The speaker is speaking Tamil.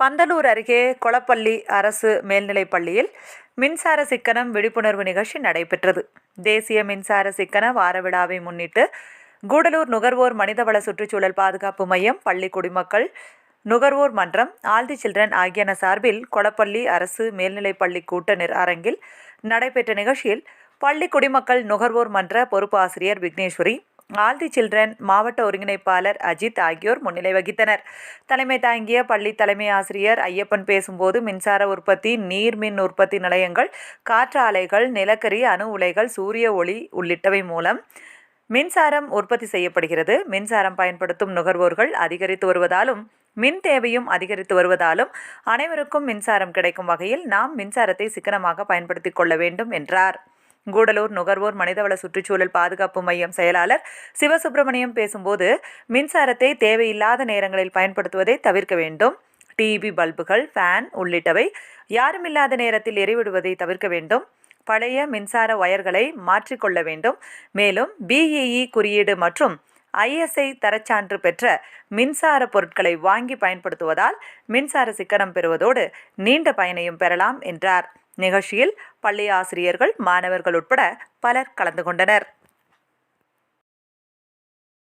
பந்தலூர் அருகே கொளப்பள்ளி அரசு மேல்நிலைப் பள்ளியில் மின்சார சிக்கனம் விழிப்புணர்வு நிகழ்ச்சி நடைபெற்றது. தேசிய மின்சார சிக்கன வார விழாவை முன்னிட்டு கூடலூர் நுகர்வோர் மனிதவள சுற்றுச்சூழல் பாதுகாப்பு மையம் பள்ளி குடிமக்கள் நுகர்வோர் மன்றம் ஆல்தி சில்ட்ரன் ஆகியன சார்பில் கொளப்பள்ளி அரசு மேல்நிலைப் பள்ளி கூட்ட அரங்கில் நடைபெற்ற நிகழ்ச்சியில் பள்ளி குடிமக்கள் நுகர்வோர் மன்ற பொறுப்பு ஆசிரியர் விக்னேஸ்வரி ஆல்தி சில்ட்ரன் மாவட்ட ஒருங்கிணைப்பாளர் அஜித் ஆகியோர் முன்னிலை வகித்தனர். தலைமை தாங்கிய பள்ளி தலைமை ஆசிரியர் ஐயப்பன் பேசும்போது மின்சார உற்பத்தி நீர் மின் உற்பத்தி நிலையங்கள் காற்றாலைகள் நிலக்கரி அணு உலைகள் சூரிய ஒளி உள்ளிட்டவை மூலம் மின்சாரம் உற்பத்தி செய்யப்படுகிறது. மின்சாரம் பயன்படுத்தும் நுகர்வோர்கள் அதிகரித்து வருவதாலும் மின் தேவையும் அதிகரித்து வருவதாலும் அனைவருக்கும் மின்சாரம் கிடைக்கும் வகையில் நாம் மின்சாரத்தை சிக்கனமாக பயன்படுத்திக் கொள்ள வேண்டும் என்றார். கூடலூர் நுகர்வோர் மனிதவள சுற்றுச்சூழல் பாதுகாப்பு மையம் செயலாளர் சிவசுப்பிரமணியம் பேசும்போது மின்சாரத்தை தேவையில்லாத நேரங்களில் பயன்படுத்துவதை தவிர்க்க வேண்டும். டிவி பல்புகள் ஃபேன் உள்ளிட்டவை யாருமில்லாத நேரத்தில் எரிவிடுவதை தவிர்க்க வேண்டும். பழைய மின்சார ஒயர்களை மாற்றிக்கொள்ள வேண்டும். மேலும் பிஇஇ குறியீடு மற்றும் ஐஎஸ்ஐ தரச்சான்று பெற்ற மின்சார பொருட்களை வாங்கி பயன்படுத்துவதால் மின்சார சிக்கனம் பெறுவதோடு நீண்ட பயனையும் பெறலாம் என்றார். நிகழ்ச்சியில் பள்ளி ஆசிரியர்கள் மாணவர்கள் உட்பட பலர் கலந்து கொண்டனர்.